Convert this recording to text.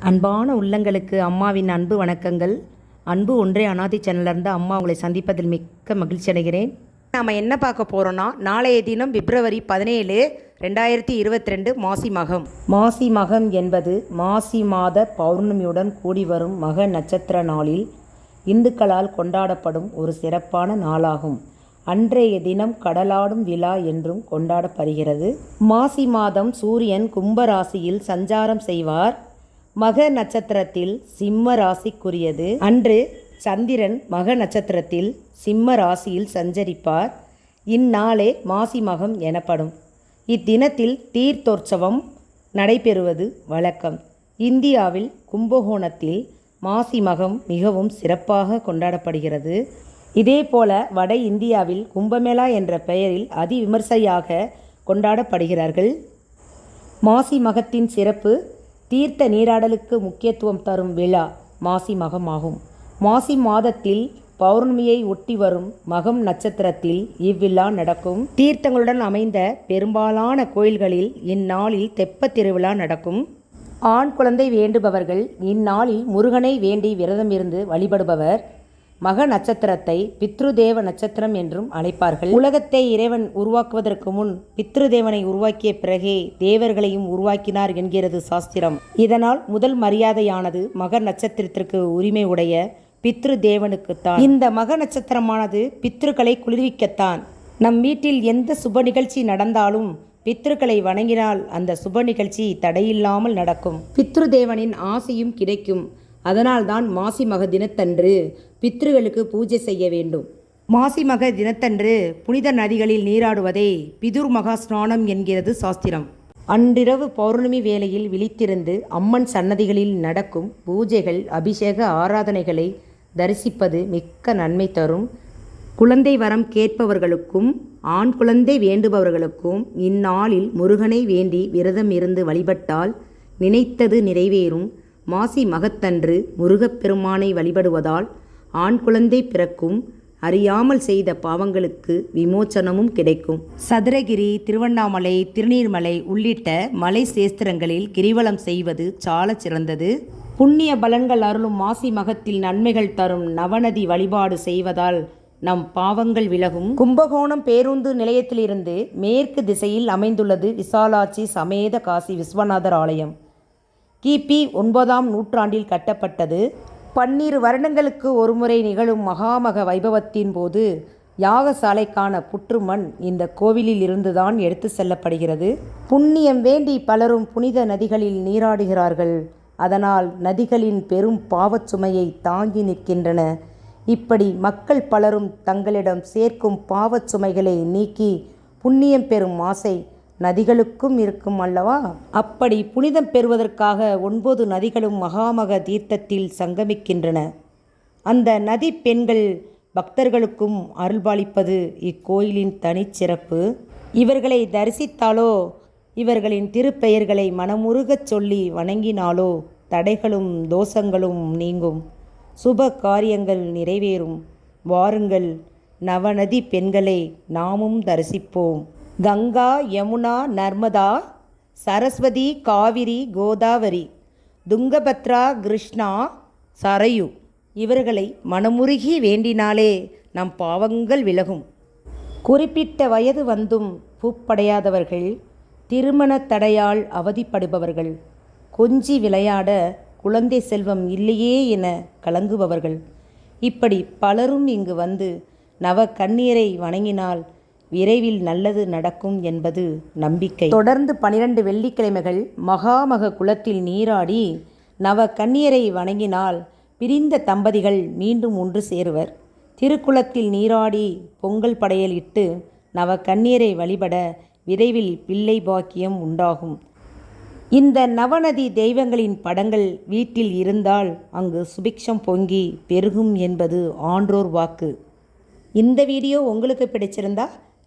அன்பான உள்ளங்களுக்கு அம்மாவின் அன்பு வணக்கங்கள். அன்பு ஒன்றே அனாதி சேனலிருந்து அம்மா உங்களை சந்திப்பதில் மிக்க மகிழ்ச்சி அடைகிறேன். நாம் என்ன பார்க்க போகிறோன்னா நாளைய தினம் பிப்ரவரி பதினேழு ரெண்டாயிரத்தி இருபத்தி ரெண்டு மாசி மகம். மாசி மகம் என்பது மாசி மாத பௌர்ணமியுடன் கூடி வரும் மக நட்சத்திர நாளில் இந்துக்களால் கொண்டாடப்படும் ஒரு சிறப்பான நாளாகும். அன்றைய தினம் கடலாடும் விழா என்றும் கொண்டாடப்படுகிறது. மாசி மாதம் சூரியன் கும்பராசியில் சஞ்சாரம் செய்வார். மக நட்சத்திரத்தில் சிம்ம ராசிக்குரியது. அன்று சந்திரன் மக நட்சத்திரத்தில் சிம்ம ராசியில் சஞ்சரிப்பார். இந்நாளே மாசி மகம் எனப்படும். இத்தினத்தில் தீர்த்தோற்சவம் நடைபெறுவது வழக்கம். இந்தியாவில் கும்பகோணத்தில் மாசி மகம் மிகவும் சிறப்பாக கொண்டாடப்படுகிறது. இதேபோல வட இந்தியாவில் கும்பமேளா என்ற பெயரில் அதிவிமர்சையாக கொண்டாடப்படுகிறார்கள். மாசி மகத்தின் சிறப்பு தீர்த்த நீராடலுக்கு முக்கியத்துவம் தரும் விழா மாசி மகமாகும். மாசி மாதத்தில் பௌர்ணமியை ஒட்டி வரும் மகம் நட்சத்திரத்தில் இவ்விழா நடக்கும். தீர்த்தங்களுடன் அமைந்த பெரும்பாலான கோயில்களில் இந்நாளில் தெப்பத் திருவிழா நடக்கும். ஆண் குழந்தை வேண்டுபவர்கள் இந்நாளில் முருகனை வேண்டி விரதம் இருந்து வழிபடுபவர். மக நட்சத்திரத்தை பித்ருதேவ நட்சத்திரம் என்றும் அழைப்பார்கள். உலகத்தை இறைவன் உருவாக்குவதற்கு முன் பித்ருதேவனை உருவாக்கிய பிறகே தேவர்களையும் உருவாக்கினார் என்கிறது சாஸ்திரம். இதனால் முதல் மரியாதையானது மக நட்சத்திரத்திற்கு உரிமை உடைய பித்ரு தேவனுக்குத்தான் இந்த மக நட்சத்திரமானது பித்ருக்களை குளிர்விக்கத்தான். நம் வீட்டில் எந்த சுப நிகழ்ச்சி நடந்தாலும் பித்ருக்களை வணங்கினால் அந்த சுப நிகழ்ச்சி தடையில்லாமல் நடக்கும். பித்ரு தேவனின் ஆசையும் கிடைக்கும். அதனால்தான் மாசி மக தினத்தன்று பித்ருகளுக்கு பூஜை செய்ய வேண்டும். மாசி மக தினத்தன்று புனித நதிகளில் நீராடுவதே பிதுர் மகா ஸ்நானம் என்கிறது சாஸ்திரம். அன்றிரவு பௌர்ணமி வேளையில் விழித்திருந்து அம்மன் சன்னதிகளில் நடக்கும் பூஜைகள் அபிஷேக ஆராதனைகளை தரிசிப்பது மிக்க நன்மை தரும். குழந்தை வரம் கேட்பவர்களுக்கும் ஆண் குழந்தை வேண்டுபவர்களுக்கும் இந்நாளில் முருகனை வேண்டி விரதம் இருந்து வழிபட்டால் நினைத்தது நிறைவேறும். மாசி மகத்தன்று முருகப்பெருமானை வழிபடுவதால் ஆண் குழந்தை பிறக்கும் அறியாமல் செய்த பாவங்களுக்கு விமோச்சனமும் கிடைக்கும். சதுரகிரி திருவண்ணாமலை திருநீர்மலை உள்ளிட்ட மலை சேஸ்திரங்களில் கிரிவலம் செய்வது சால சிறந்தது. புண்ணிய பலன்கள் அருளும் மாசி மகத்தில் நன்மைகள் தரும் நவநதி வழிபாடு செய்வதால் நம் பாவங்கள் விலகும். கும்பகோணம் பேருந்து நிலையத்திலிருந்து மேற்கு திசையில் அமைந்துள்ளது விசாலாட்சி சமேத காசி விஸ்வநாதர் ஆலயம். கிபி ஒன்பதாம் நூற்றாண்டில் கட்டப்பட்டது. பன்னிரு வருடங்களுக்கு ஒருமுறை நிகழும் மகாமக வைபவத்தின் போது யாகசாலைக்கான புற்றுமண் இந்த கோவிலில் இருந்துதான் எடுத்து செல்லப்படுகிறது. புண்ணியம் வேண்டி பலரும் புனித நதிகளில் நீராடுகிறார்கள். அதனால் நதிகளின் பெரும் பாவச் சுமையை தாங்கி நிற்கின்றன. இப்படி மக்கள் பலரும் தங்களிடம் சேர்க்கும் பாவச்சுமைகளை நீக்கி புண்ணியம் பெறும் ஆசை நதிகளுக்கும் இருக்கும் அல்லவா? அப்படி புனிதம் பெறுவதற்காக ஒன்பது நதிகளும் மகாமக தீர்த்தத்தில் சங்கமிக்கின்றன. அந்த நதி பெண்கள் பக்தர்களுக்கும் அருள்பாலிப்பது இக்கோயிலின் தனிச்சிறப்பு இவர்களை தரிசித்தாலோ இவர்களின் திருப்பெயர்களை மனமுருகச் சொல்லி வணங்கினாலோ தடைகளும் தோஷங்களும் நீங்கும். சுப காரியங்கள் நிறைவேறும். வாருங்கள் நவநதி பெண்களை நாமும் தரிசிப்போம். கங்கா யமுனா நர்மதா சரஸ்வதி காவிரி கோதாவரி துங்கபத்ரா கிருஷ்ணா சரையு. இவர்களை மனமுருகி வேண்டினாலே நம் பாவங்கள் விலகும். குறிப்பிட்ட வயது வந்தும் பூப்படையாதவர்கள் திருமண தடையால் அவதிப்படுபவர்கள் கொஞ்சி விளையாட குழந்தை செல்வம் இல்லையே என கலங்குபவர்கள். இப்படி பலரும் இங்கு வந்து நவ கண்ணீரை வணங்கினால் விரைவில் நல்லது நடக்கும் என்பது நம்பிக்கை. தொடர்ந்து பனிரெண்டு வெள்ளிக்கிழமைகள் மகாமக குளத்தில் நீராடி நவ கண்ணீரை வணங்கினால் பிரிந்த தம்பதிகள் மீண்டும் ஒன்று சேருவர். திருக்குளத்தில் நீராடி பொங்கல் படையலிட்டு நவ கண்ணீரை வழிபட விரைவில் பிள்ளை பாக்கியம் உண்டாகும். இந்த நவநதி தெய்வங்களின் படங்கள் வீட்டில் இருந்தால் அங்கு சுபிக்ஷம் பொங்கி பெருகும் என்பது ஆன்றோர் வாக்கு. இந்த வீடியோ உங்களுக்கு பிடிச்சிருந்தா